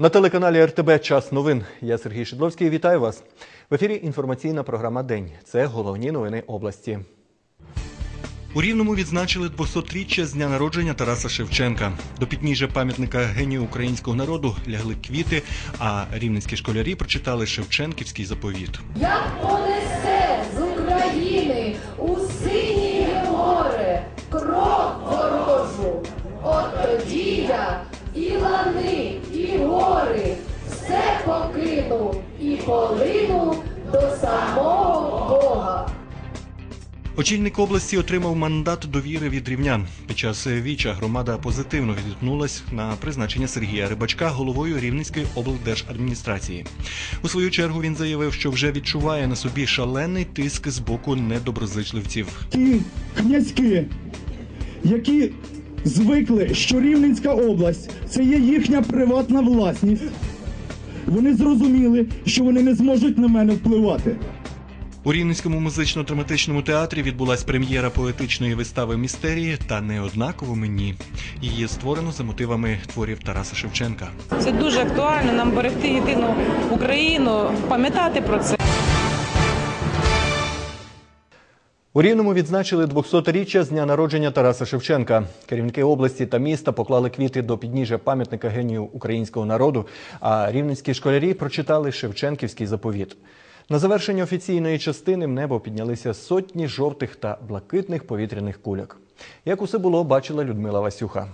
На телеканалі РТБ Час новин. Я Сергій Шидловський. Вітаю вас. В ефірі інформаційна програма День. Це головні новини області. У Рівному відзначили 200-річчя з дня народження Тараса Шевченка. До підніжжя пам'ятника генію українського народу лягли квіти, а рівненські школярі прочитали Шевченківський заповіт. Як понесе з України у синє море кров ворожу, от тоді я полину до самого Бога. Очільник області отримав мандат довіри від рівнян. Під час віча громада позитивно відгукнулась на призначення Сергія Рибачка головою Рівненської облдержадміністрації. У свою чергу він заявив, що вже відчуває на собі шалений тиск з боку недоброзичливців. ті князьки, які звикли, що Рівненська область це є їхня приватна власність. Вони зрозуміли, що вони не зможуть на мене впливати. У Рівненському музично-драматичному театрі відбулась прем'єра поетичної вистави містерії та неоднаково мені. Її створено за мотивами творів Тараса Шевченка. Це дуже актуально нам берегти єдину Україну, пам'ятати про це. У Рівному відзначили 200-річчя з дня народження Тараса Шевченка. Керівники області та міста поклали квіти до підніжжя пам'ятника генію українського народу, а рівненські школярі прочитали Шевченківський заповіт. На завершення офіційної частини в небо піднялися сотні жовтих та блакитних повітряних куляк. Як усе було, бачила Людмила Васюха.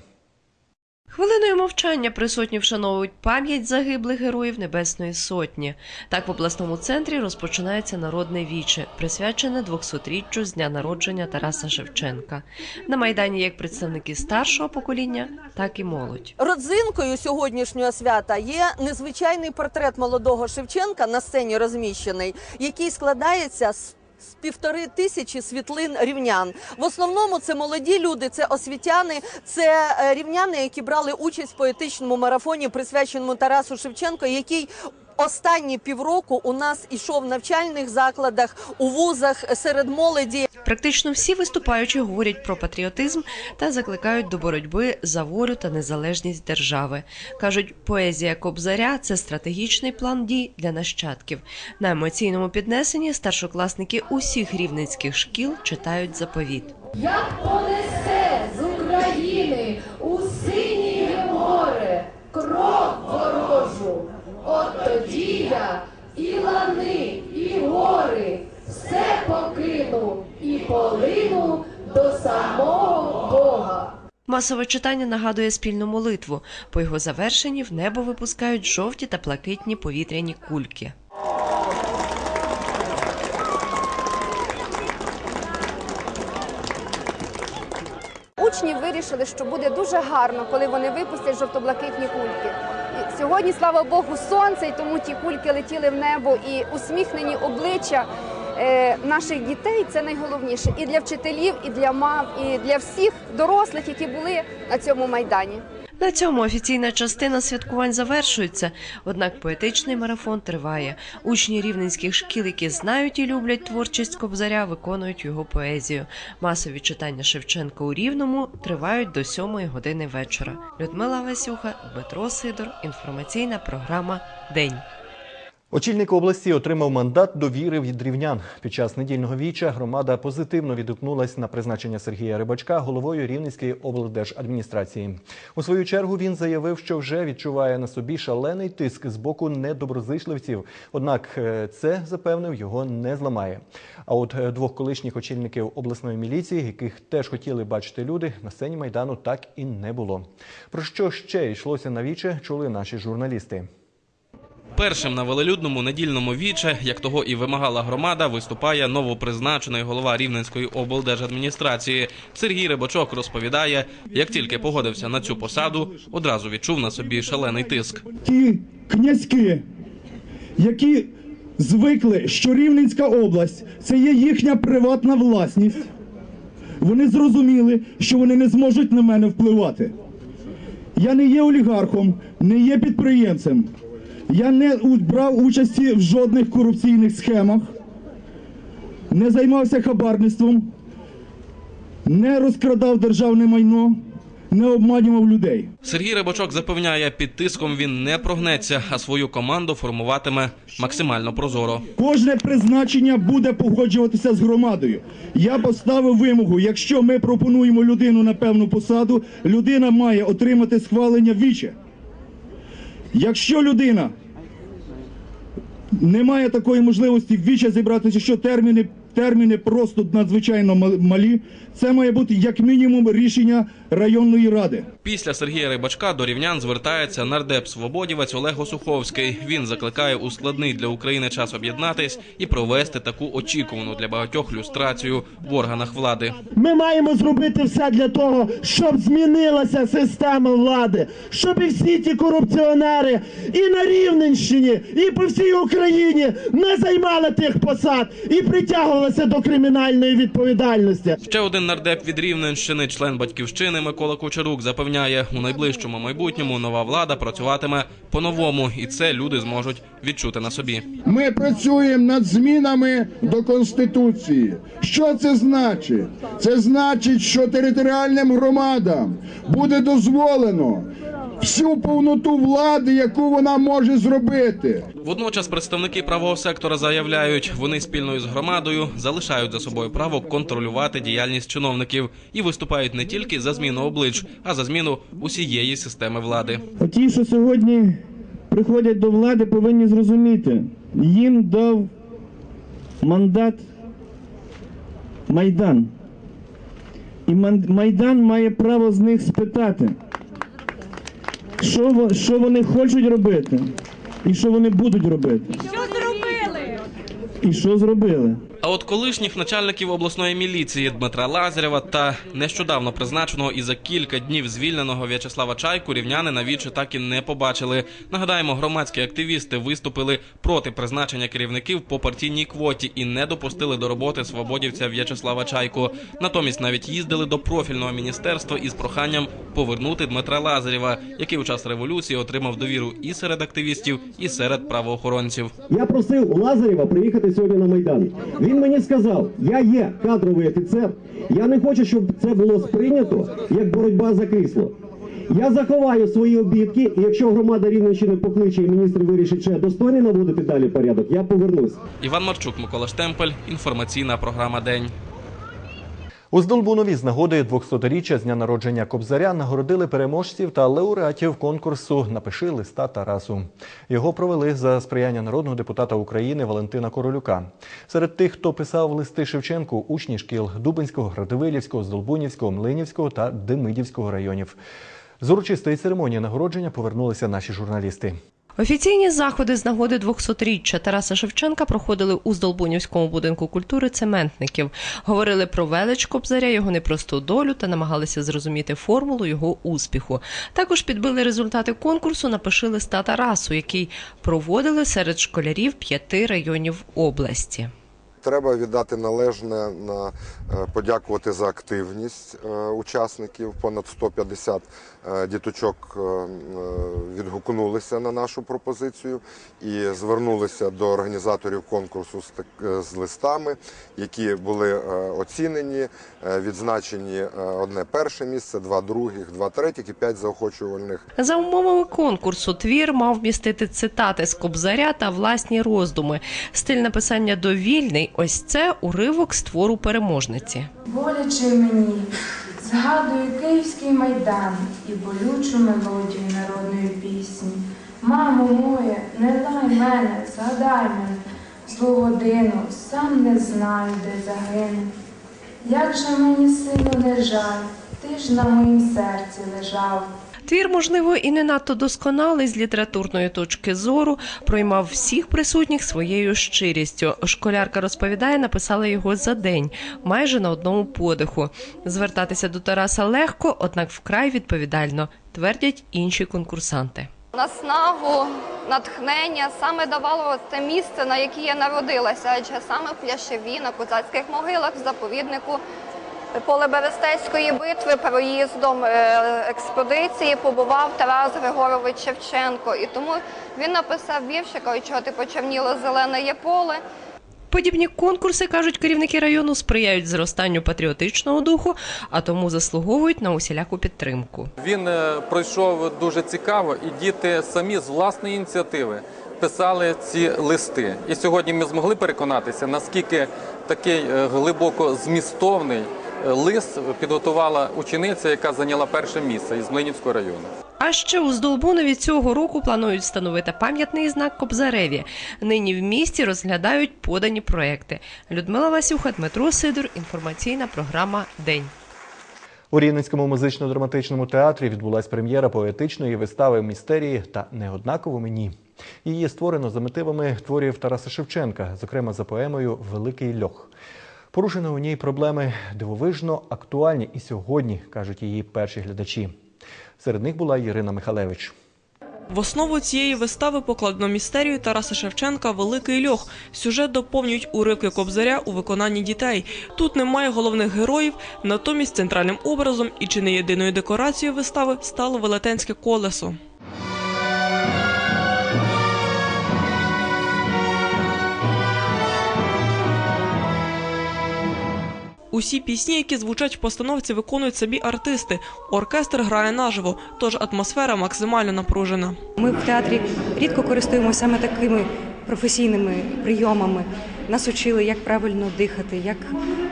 Хвилиною мовчання присутні вшановують пам'ять загиблих героїв Небесної Сотні. Так в обласному центрі розпочинається народне віче, присвячене 200-річчю з дня народження Тараса Шевченка. На майдані як представники старшого покоління, так і молодь. Родзинкою сьогоднішнього свята є незвичайний портрет молодого Шевченка на сцені розміщений, який складається з. З півтори тисячі світлин рівнян. В основному це молоді люди, це освітяни, це е, рівняни, які брали участь в поетичному марафоні, присвяченому Тарасу Шевченко, який останні півроку у нас ішов в навчальних закладах, у вузах серед молоді. Практично всі виступаючі говорять про патріотизм та закликають до боротьби за волю та незалежність держави. кажуть, поезія Кобзаря це стратегічний план дій для нащадків. На емоційному піднесенні старшокласники усіх рівненських шкіл читають заповіт. Як понесе з України у синє море кров ворожу, от тоді я і лани, і гори все покину і полину до самого Бога. Масове читання нагадує спільну молитву. По його завершенні в небо випускають жовті та блакитні повітряні кульки. Учні вирішили, що буде дуже гарно, коли вони випустять жовто-блакитні кульки. І сьогодні, слава Богу, сонце, і тому ті кульки летіли в небо, і усміхнені обличчя наших дітей це найголовніше і для вчителів, і для мам, і для всіх дорослих, які були на цьому майдані. На цьому офіційна частина святкувань завершується, однак поетичний марафон триває. Учні рівненських шкіл, які знають і люблять творчість Кобзаря, виконують його поезію. Масові читання Шевченка у Рівному тривають до сьомої години вечора. Людмила Васюха, Дмитро Сидор. Інформаційна програма День. Очільник області отримав мандат довіри від рівнян. Під час недільного віча громада позитивно відгукнулась на призначення Сергія Рибачка головою Рівненської облдержадміністрації. У свою чергу він заявив, що вже відчуває на собі шалений тиск з боку недоброзичливців. Однак е, це запевнив його не зламає. А от е, двох колишніх очільників обласної міліції, яких теж хотіли бачити люди, на сцені майдану так і не було. Про що ще йшлося на віче, чули наші журналісти. Першим на велелюдному недільному віче, як того і вимагала громада, виступає новопризначений голова Рівненської облдержадміністрації. Сергій Рибачок розповідає, як тільки погодився на цю посаду, одразу відчув на собі шалений тиск. Ті князьки, які звикли, що Рівненська область це є їхня приватна власність. Вони зрозуміли, що вони не зможуть на мене впливати. Я не є олігархом, не є підприємцем. Я не брав участі в жодних корупційних схемах, не займався хабарництвом, не розкрадав державне майно, не обманював людей. Сергій Рибачок запевняє, під тиском він не прогнеться, а свою команду формуватиме максимально прозоро. Кожне призначення буде погоджуватися з громадою. Я поставив вимогу: якщо ми пропонуємо людину на певну посаду, людина має отримати схвалення віче. Якщо людина не має такої можливості віче зібратися, що терміни, терміни просто надзвичайно мал- малі, це має бути як мінімум рішення районної ради. Після Сергія Рибачка до рівнян звертається нардеп свободівець Олег Осуховський. Він закликає у складний для України час об'єднатись і провести таку очікувану для багатьох люстрацію в органах влади. Ми маємо зробити все для того, щоб змінилася система влади, щоб і всі ті корупціонери і на Рівненщині, і по всій Україні не займали тих посад і притягувалися до кримінальної відповідальності. Ще один нардеп від Рівненщини, член батьківщини Микола Кучерук, запевняє, у найближчому майбутньому нова влада працюватиме по-новому, і це люди зможуть відчути на собі. Ми працюємо над змінами до Конституції. Що це значить? Це значить, що територіальним громадам буде дозволено всю повноту влади, яку вона може зробити. Водночас представники правого сектора заявляють, вони спільно із громадою залишають за собою право контролювати діяльність чиновників і виступають не тільки за зміну облич, а за зміну усієї системи влади. Ті, що сьогодні приходять до влади, повинні зрозуміти, їм дав мандат Майдан. І Майдан має право з них спитати, що, що вони хочуть робити і що вони будуть робити. Що зробили? І що зробили? А от колишніх начальників обласної міліції Дмитра Лазарєва та нещодавно призначеного і за кілька днів звільненого В'ячеслава Чайку рівняни на так і не побачили. Нагадаємо, громадські активісти виступили проти призначення керівників по партійній квоті і не допустили до роботи свободівця В'ячеслава Чайку. Натомість навіть їздили до профільного міністерства із проханням повернути Дмитра Лазарєва, який у час революції отримав довіру і серед активістів, і серед правоохоронців. Я просив Лазарєва приїхати сьогодні на Майдан. Він мені сказав, я є кадровий офіцер, я не хочу, щоб це було сприйнято як боротьба за крісло. Я заховаю свої обідки, і якщо громада Рівненщини покличе і міністр вирішить, що я достойний наводити далі порядок, я повернусь. Іван Марчук, Микола Штемпель. Інформаційна програма День. У Здолбунові з нагоди 200-річчя з дня народження Кобзаря нагородили переможців та лауреатів конкурсу Напиши листа Тарасу. Його провели за сприяння народного депутата України Валентина Королюка. Серед тих, хто писав листи Шевченку, учні шкіл Дубинського, Градивилівського, Здолбунівського, Млинівського та Демидівського районів. З урочистої церемонії нагородження повернулися наші журналісти. Офіційні заходи з нагоди 200-річчя Тараса Шевченка проходили у Здолбунівському будинку культури цементників. Говорили про велич Кобзаря, його непросту долю та намагалися зрозуміти формулу його успіху. Також підбили результати конкурсу Напиши листа Тарасу, який проводили серед школярів п'яти районів області. Треба віддати належне на е, подякувати за активність е, учасників. Понад 150 е, діточок е, е, відгукнулися на нашу пропозицію і звернулися до організаторів конкурсу з, так- е, з листами, які були е, оцінені, е, відзначені е, одне перше місце, два других, два третіх і п'ять заохочувальних За умовами конкурсу твір мав містити цитати з Кобзаря та власні роздуми. Стиль написання довільний. Ось це уривок з твору переможниці. Боляче мені, згадую київський майдан і болючу мелодію народної пісні. Мамо моє, не лай мене, згадай мене, злу годину, сам не знаю, де загину. Як же мені, сину, не жаль, ти ж на моїм серці лежав. Твір, можливо, і не надто досконалий з літературної точки зору, проймав всіх присутніх своєю щирістю. Школярка розповідає, написала його за день, майже на одному подиху. Звертатися до Тараса легко, однак вкрай відповідально, твердять інші конкурсанти. Наснагу, натхнення саме давало те місце, на якій я народилася, адже саме в Пляшеві, на козацьких могилах, в заповіднику поле Берестейської битви проїздом е, експедиції побував Тарас Григорович Шевченко. І тому він написав віршика, чого ти почерніло зелене є поле. Подібні конкурси, кажуть керівники району, сприяють зростанню патріотичного духу, а тому заслуговують на усіляку підтримку. Він е, пройшов дуже цікаво, і діти самі з власної ініціативи писали ці листи. І сьогодні ми змогли переконатися, наскільки такий е, глибоко змістовний лист підготувала учениця, яка зайняла перше місце із Млинівського району. А ще у Здолбунові цього року планують встановити пам'ятний знак Кобзареві. Нині в місті розглядають подані проекти. Людмила Васюха, Дмитро Сидор. Інформаційна програма День. У Рівненському музично-драматичному театрі відбулася прем'єра поетичної вистави містерії та неоднаково мені. Її створено за мотивами творів Тараса Шевченка, зокрема за поемою Великий льох. Порушені у ній проблеми дивовижно актуальні і сьогодні, кажуть її перші глядачі. Серед них була Ірина Михалевич. В основу цієї вистави покладено містерію Тараса Шевченка Великий льох. Сюжет доповнюють уривки кобзаря у виконанні дітей. Тут немає головних героїв, натомість центральним образом і чи не єдиною декорацією вистави стало велетенське колесо. Усі пісні, які звучать в постановці, виконують самі артисти. Оркестр грає наживо, тож атмосфера максимально напружена. Ми в театрі рідко користуємося саме такими професійними прийомами. Нас учили, як правильно дихати, як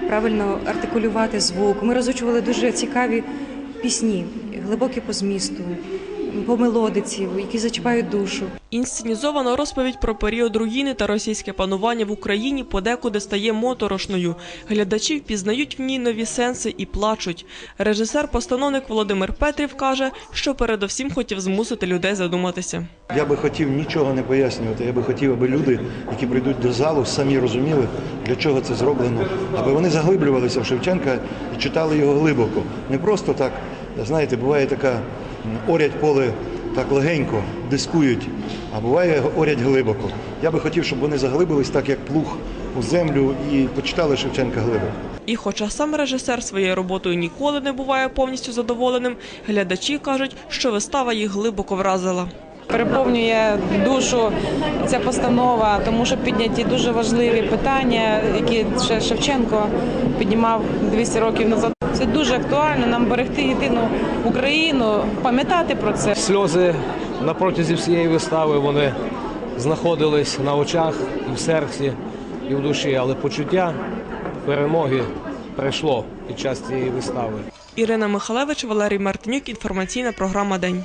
правильно артикулювати звук. Ми розучували дуже цікаві пісні, глибокі по змісту, по мелодиці, які зачіпають душу. Інсценізована розповідь про період руїни та російське панування в Україні подекуди стає моторошною. Глядачі впізнають в ній нові сенси і плачуть. Режисер-постановник Володимир Петрів каже, що передовсім хотів змусити людей задуматися. Я би хотів нічого не пояснювати. Я би хотів, аби люди, які прийдуть до залу, самі розуміли, для чого це зроблено, аби вони заглиблювалися в Шевченка і читали його глибоко. Не просто так, знаєте, буває така орять поле так легенько, дискують, а буває орять глибоко. Я би хотів, щоб вони заглибились так, як плуг у землю, і почитали Шевченка глибоко. І хоча сам режисер своєю роботою ніколи не буває повністю задоволеним, глядачі кажуть, що вистава їх глибоко вразила. Переповнює душу ця постанова, тому що підняті дуже важливі питання, які ще Шевченко піднімав 200 років назад. Це дуже актуально нам берегти єдину Україну, пам'ятати про це. Сльози на протязі всієї вистави вони знаходились на очах і в серці, і в душі, але почуття перемоги прийшло під час цієї вистави. Ірина Михалевич, Валерій Мартинюк. Інформаційна програма День.